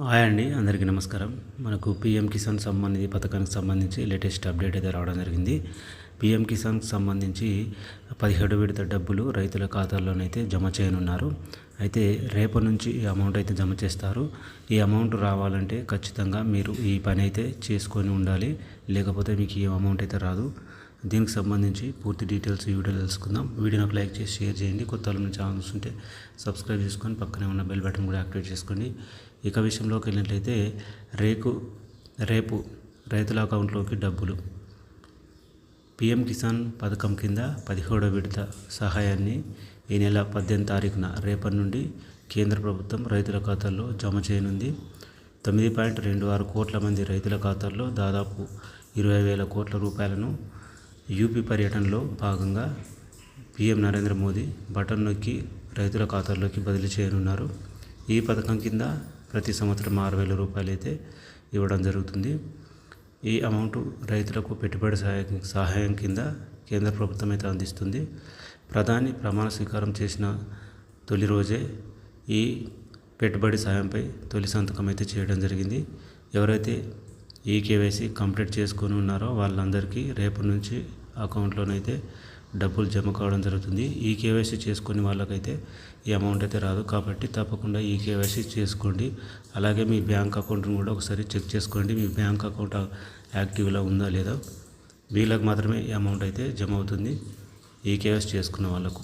Hi అండి అందరికీ నమస్కారం. మనకు పిఎం కిసాన్ సంబంధించి పథకానికి సంబంధించి లేటెస్ట్ అప్డేట్ అయితే రావడం జరిగింది. పిఎం కిసాన్కి సంబంధించి పదిహేడు విడత డబ్బులు రైతుల ఖాతాల్లోనైతే జమ చేయనున్నారు. అయితే రేపు నుంచి ఈ అమౌంట్ అయితే జమ చేస్తారు. ఈ అమౌంట్ రావాలంటే ఖచ్చితంగా మీరు ఈ పని అయితే చేసుకొని ఉండాలి. లేకపోతే మీకు ఈ అమౌంట్ అయితే రాదు. దీనికి సంబంధించి పూర్తి డీటెయిల్స్ ఈ వీడియోలో తెలుసుకుందాం. వీడియోని ఒక లైక్ చేసి షేర్ చేయండి. కొత్త వాళ్ళ నుంచి ఛానల్స్ ఉంటే సబ్స్క్రైబ్ చేసుకొని పక్కనే ఉన్న బెల్ బటన్ కూడా యాక్టివేట్ చేసుకోండి. ఇక విషయంలోకి వెళ్ళినట్లయితే రేపు రేపు రైతుల అకౌంట్లోకి డబ్బులు. పిఎం కిసాన్ పథకం కింద పదిహేడో విడత సహాయాన్ని ఈ నెల పద్దెనిమిది తారీఖున రేపటి నుండి కేంద్ర ప్రభుత్వం రైతుల ఖాతాల్లో జమ చేయనుంది. తొమ్మిది పాయింట్ రెండు ఆరు కోట్ల మంది రైతుల ఖాతాల్లో దాదాపు ఇరవై వేల కోట్ల రూపాయలను యూపీ పర్యటనలో భాగంగా పీఎం నరేంద్ర మోదీ బటన్ నొక్కి రైతుల ఖాతాల్లోకి బదిలీ చేయనున్నారు. ఈ పథకం కింద ప్రతి సంవత్సరం ఆరు వేల రూపాయలు అయితే ఇవ్వడం జరుగుతుంది. ఈ అమౌంట్ రైతులకు పెట్టుబడి సహాయం సహాయం కింద కేంద్ర ప్రభుత్వం అయితే అందిస్తుంది. ప్రధాని ప్రమాణ స్వీకారం చేసిన తొలి రోజే ఈ పెట్టుబడి సాయంపై తొలి సంతకం అయితే చేయడం జరిగింది. ఎవరైతే ఈ కేవైసీ కంప్లీట్ చేసుకొని ఉన్నారో వాళ్ళందరికీ రేపటి నుంచి అకౌంట్లోనైతే డబ్బులు జమ కావడం జరుగుతుంది. ఈ కేవైసీ చేసుకుని వాళ్ళకైతే ఈ అమౌంట్ అయితే రాదు కాబట్టి తప్పకుండా ఈ కేవైసీ చేసుకోండి. అలాగే మీ బ్యాంక్ అకౌంట్ను కూడా ఒకసారి చెక్ చేసుకోండి. మీ బ్యాంక్ అకౌంట్ యాక్టివ్లో ఉందా లేదా? వీళ్ళకి మాత్రమే ఈ అమౌంట్ అయితే జమ అవుతుంది. ఈ కేవైసీ చేసుకున్న వాళ్ళకు.